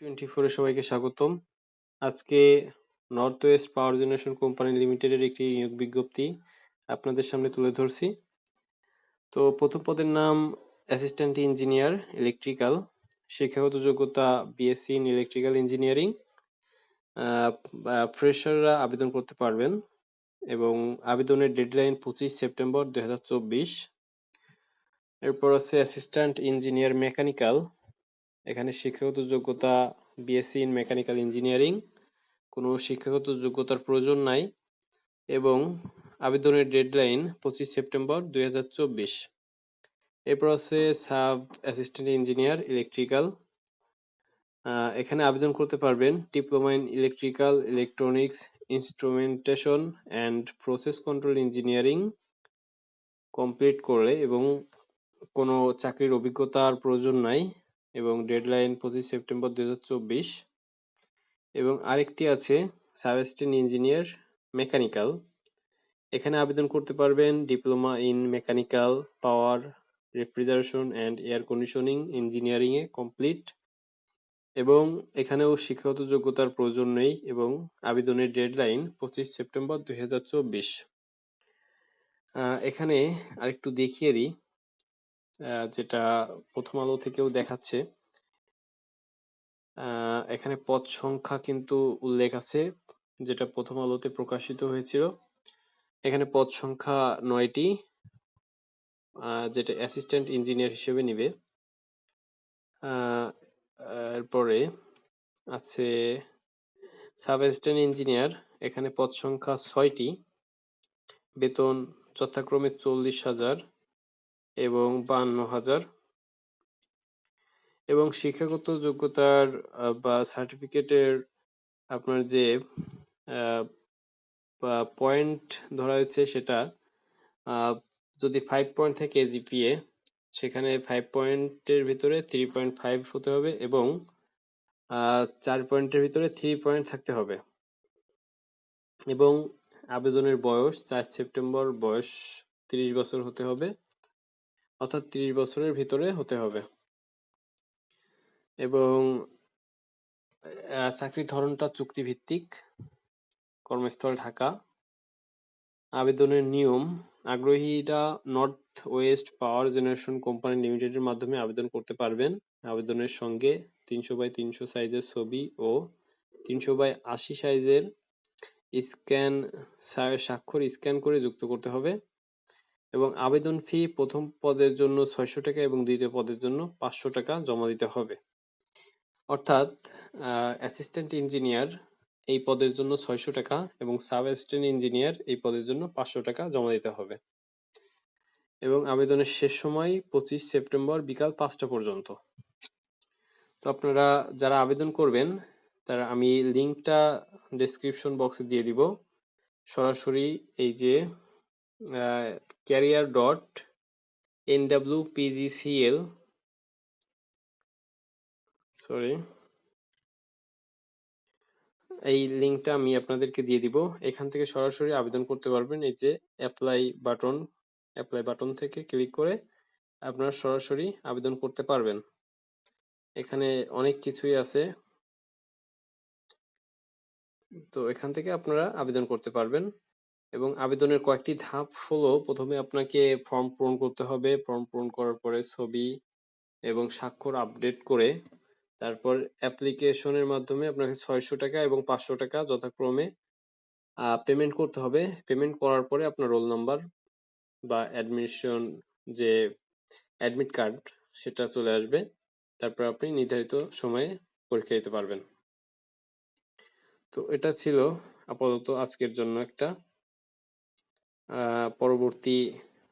Twenty সবাইকে স্বাগতম। আজকে north west power generation company লিমিটেডের একটি নিয়োগ বিজ্ঞপ্তি আপনাদের সামনে তুলে ধরছি। তো প্রথম পদের নাম অ্যাসিস্ট্যান্ট ইঞ্জিনিয়ার ইলেকট্রিক্যাল শিক্ষাগত যোগ্যতা বিএসসি ইন ইলেকট্রিক্যাল ইঞ্জিনিয়ারিং ফ্রেশাররা আবেদন করতে পারবেন এবং আবেদনের ডেডলাইন পঁচিশ সেপ্টেম্বর দু হাজার চব্বিশ। এরপর আছে অ্যাসিস্ট্যান্ট ইঞ্জিনিয়ার মেকানিক্যাল এখানে শিক্ষাগত যোগ্যতা বিএসসি ইন মেকানিক্যাল ইঞ্জিনিয়ারিং কোনো শিক্ষাগত যোগ্যতার প্রয়োজন নাই এবং আবেদনের ডেডলাইন পঁচিশ সেপ্টেম্বর দুই হাজার চব্বিশ। এরপর আছে সাব অ্যাসিস্ট্যান্ট ইঞ্জিনিয়ার ইলেকট্রিক্যাল এখানে আবেদন করতে পারবেন diploma in electrical electronics instrumentation and process control engineering complete করে এবং কোনো চাকরির অভিজ্ঞতার প্রয়োজন নাই। এবং ডেডলাইন পঁচিশ সেপ্টেম্বর দুই হাজার চব্বিশ। এবং আরেকটি আছে সাবস্টেন ইঞ্জিনিয়ার মেকানিক্যাল এখানে আবেদন করতে পারবেন diploma in mechanical power refrigeration and air conditioning ইঞ্জিনিয়ারিংয়ে কমপ্লিট এবং এখানেও শিক্ষাগত যোগ্যতার প্রয়োজন নেই এবং আবেদনের ডেডলাইন পঁচিশ সেপ্টেম্বর দুই হাজার চব্বিশ। এখানে আরেকটু দেখিয়ে দিই। যেটা প্রথম আলো থেকেও দেখাচ্ছে। এখানে পদ সংখ্যা কিন্তু উল্লেখ আছে, যেটা প্রথম আলোতে প্রকাশিত হয়েছিল। এখানে পদ সংখ্যা নয়টি যেটা অ্যাসিস্ট্যান্ট ইঞ্জিনিয়ার হিসেবে নিবে। এরপরে আছে সাব ইঞ্জিনিয়ার, এখানে পদ সংখ্যা ছয়টি, বেতন যথাক্রমে চল্লিশ হাজার। এবং বান্ন হাজার। এবং শিক্ষাগত যোগ্যতার বা সার্টিফিকেটের আপনার যে পয়েন্ট ধরা হয়েছে সেটা যদি ফাইভ পয়েন্ট থাকে জিপিএ সেখানে ফাইভ পয়েন্টের ভিতরে থ্রি পয়েন্ট ফাইভ হতে হবে এবং চার পয়েন্টের ভিতরে থ্রি পয়েন্ট থাকতে হবে। এবং আবেদনের বয়স, চার সেপ্টেম্বর বয়স তিরিশ বছর হতে হবে। অর্থাৎ ত্রিশ বছরের ভিতরে হতে হবে। এবং চাকরির ধরনটা চুক্তিভিত্তিক, কর্মস্থল ঢাকা। আবেদনের নিয়ম, আগ্রহীরা north west power generation company লিমিটেডের মাধ্যমে আবেদন করতে পারবেন। আবেদনের সঙ্গে তিনশো বাই তিনশো সাইজের ছবি ও তিনশো বাই আশি সাইজের স্ক্যান, স্বাক্ষর স্ক্যান করে যুক্ত করতে হবে। এবং আবেদন ফি প্রথম পদের জন্য ছয়শো টাকা এবং দ্বিতীয় পদের জন্য পাঁচশো টাকা জমা দিতে হবে। অর্থাৎ অ্যাসিস্ট্যান্ট ইঞ্জিনিয়ার এই পদের জন্য ছয়শো টাকা এবং সাব অ্যাসিস্ট্যান্ট ইঞ্জিনিয়ার এই পদের জন্য পাঁচশো টাকা জমা দিতে হবে। এবং আবেদনের শেষ সময় পঁচিশ সেপ্টেম্বর বিকাল পাঁচটা পর্যন্ত। তো আপনারা যারা আবেদন করবেন, তারা আমি লিঙ্কটা ডেসক্রিপশন বক্সে দিয়ে দিব। সরাসরি এই যে career dot N W PGCL sorry এই লিঙ্কটা আমি আপনাদেরকে দিয়ে দিব। এখান থেকে সরাসরি আবেদন করতে পারবেন। এই যে অ্যাপ্লাই বাটন অ্যাপ্লাই বাটন থেকে ক্লিক করে আপনারা সরাসরি আবেদন করতে পারবেন। এখানে অনেক কিছুই আছে। তো এখান থেকে আপনারা আবেদন করতে পারবেন। এবং আবেদনের কয়েকটি ধাপ হলো, প্রথমে আপনাকে ফর্ম পূরণ করতে হবে। ফর্ম পূরণ করার পরে ছবি এবং স্বাক্ষর আপডেট করে, তারপর অ্যাপ্লিকেশনের মাধ্যমে আপনাকে ছয়শো টাকা এবং পাঁচশো টাকা যথাক্রমে পেমেন্ট করতে হবে। পেমেন্ট করার পরে আপনার রোল নাম্বার বা অ্যাডমিশন যে অ্যাডমিট কার্ড সেটা চলে আসবে। তারপর আপনি নির্ধারিত সময়ে পরীক্ষা দিতে পারবেন। তো এটা ছিল আপাতত আজকের জন্য একটা। পরবর্তী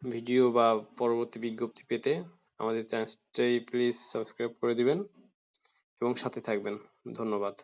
ভিডিও বা পরবর্তী বিজ্ঞপ্তি পেতে আমাদের চ্যানেলটি প্লিজ সাবস্ক্রাইব করে দিবেন এবং সাথে থাকবেন। ধন্যবাদ।